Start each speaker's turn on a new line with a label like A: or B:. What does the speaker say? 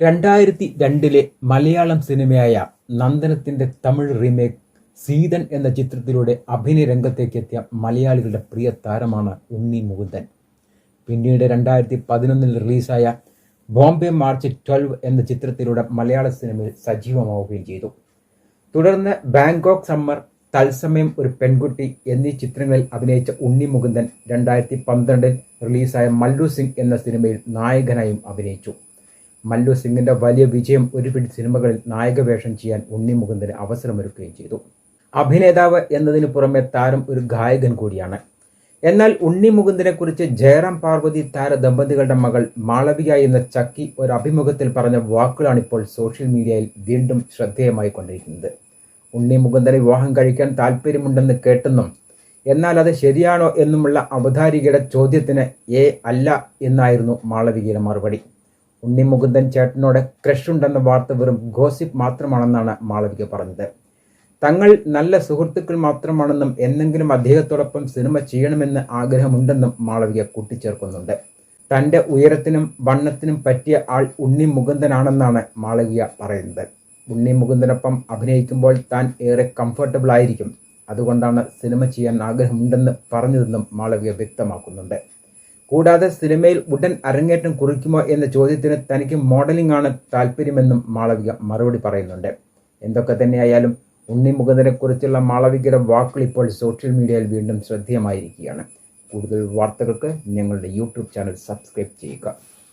A: രണ്ടായിരത്തി രണ്ടിലെ മലയാളം സിനിമയായ നന്ദനത്തിന്റെ തമിഴ് റീമേക്ക് സീതൻ എന്ന ചിത്രത്തിലൂടെ അഭിനയ രംഗത്തേക്കെത്തിയ മലയാളികളുടെ പ്രിയ താരമാണ് ഉണ്ണി മുകുന്ദൻ. പിന്നീട് രണ്ടായിരത്തി പതിനൊന്നിൽ റിലീസായ ബോംബെ മാർച്ച് ട്വൽവ് എന്ന ചിത്രത്തിലൂടെ മലയാള സിനിമയിൽ സജീവമാവുകയും ചെയ്തു. തുടർന്ന് ബാങ്കോക്ക് സമ്മർ തത്സമയം ഒരു പെൺകുട്ടി എന്നീ ചിത്രങ്ങളിൽ അഭിനയിച്ച ഉണ്ണി മുകുന്ദൻ രണ്ടായിരത്തി പന്ത്രണ്ടിൽ റിലീസായ മല്ലു സിംഗ് എന്ന സിനിമയിൽ നായകനായും അഭിനയിച്ചു. മല്ലു സിംഗിന്റെ വലിയ വിജയം ഒരുപിടി സിനിമകളിൽ നായക വേഷം ചെയ്യാൻ ഉണ്ണി മുകുന്ദന് അവസരമൊരുക്കുകയും ചെയ്തു. അഭിനേതാവ് എന്നതിന് പുറമെ താരം ഒരു ഗായകൻ കൂടിയാണ്. എന്നാൽ ഉണ്ണി മുകുന്ദനെ കുറിച്ച് ജയറാം പാർവതി താര ദമ്പതികളുടെ മകൾ മാളവിക എന്ന ചക്കി ഒരു അഭിമുഖത്തിൽ പറഞ്ഞ വാക്കുകളാണ് ഇപ്പോൾ സോഷ്യൽ മീഡിയയിൽ വീണ്ടും ശ്രദ്ധേയമായി കൊണ്ടിരിക്കുന്നത്. ഉണ്ണി മുകുന്ദനെ വിവാഹം കഴിക്കാൻ താല്പര്യമുണ്ടെന്ന് കേട്ടെന്നും എന്നാൽ അത് ശരിയാണോ എന്നുമുള്ള അവതാരികയുടെ ചോദ്യത്തിന് ഏ അല്ല എന്നായിരുന്നു മാളവികയുടെ മറുപടി. ഉണ്ണി മുകുന്ദൻ ചേട്ടനോട് ക്രഷ് ഉണ്ടെന്ന വാർത്ത വെറും ഗോസിപ്പ് മാത്രമാണെന്നാണ് മാളവിക പറഞ്ഞത്. തങ്ങൾ നല്ല സുഹൃത്തുക്കൾ മാത്രമാണെന്നും എന്നെങ്കിലും അദ്ദേഹത്തോടൊപ്പം സിനിമ ചെയ്യണമെന്ന് ആഗ്രഹമുണ്ടെന്നും മാളവിക കൂട്ടിച്ചേർക്കുന്നുണ്ട്. തന്റെ ഉയരത്തിനും വണ്ണത്തിനും പറ്റിയ ആൾ ഉണ്ണി മുകുന്ദനാണെന്നാണ് മാളവിക പറയുന്നത്. ഉണ്ണി മുകുന്ദനൊപ്പം അഭിനയിക്കുമ്പോൾ താൻ ഏറെ കംഫർട്ടബിൾ ആയിരിക്കും അതുകൊണ്ടാണ് സിനിമ ചെയ്യാൻ ആഗ്രഹമുണ്ടെന്ന് പറഞ്ഞതെന്നും മാളവിക വ്യക്തമാക്കുന്നുണ്ട്. കൂടാതെ സിനിമയിൽ ഉടൻ അരങ്ങേറ്റം കുറിക്കുമോ എന്ന ചോദ്യത്തിന് തനിക്ക് മോഡലിംഗ് ആണ് താല്പര്യമെന്നും മാളവിക മറുപടി പറയുന്നുണ്ട്. എന്തൊക്കെ തന്നെയായാലും ഉണ്ണി മുകുന്ദനെ കുറിച്ചുള്ള മാളവികയുടെ വാക്കുകൾ ഇപ്പോൾ സോഷ്യൽ മീഡിയയിൽ വീണ്ടും ശ്രദ്ധേയമായിരിക്കുകയാണ്. കൂടുതൽ വാർത്തകൾക്ക് ഞങ്ങളുടെ യൂട്യൂബ് ചാനൽ സബ്സ്ക്രൈബ് ചെയ്യുക.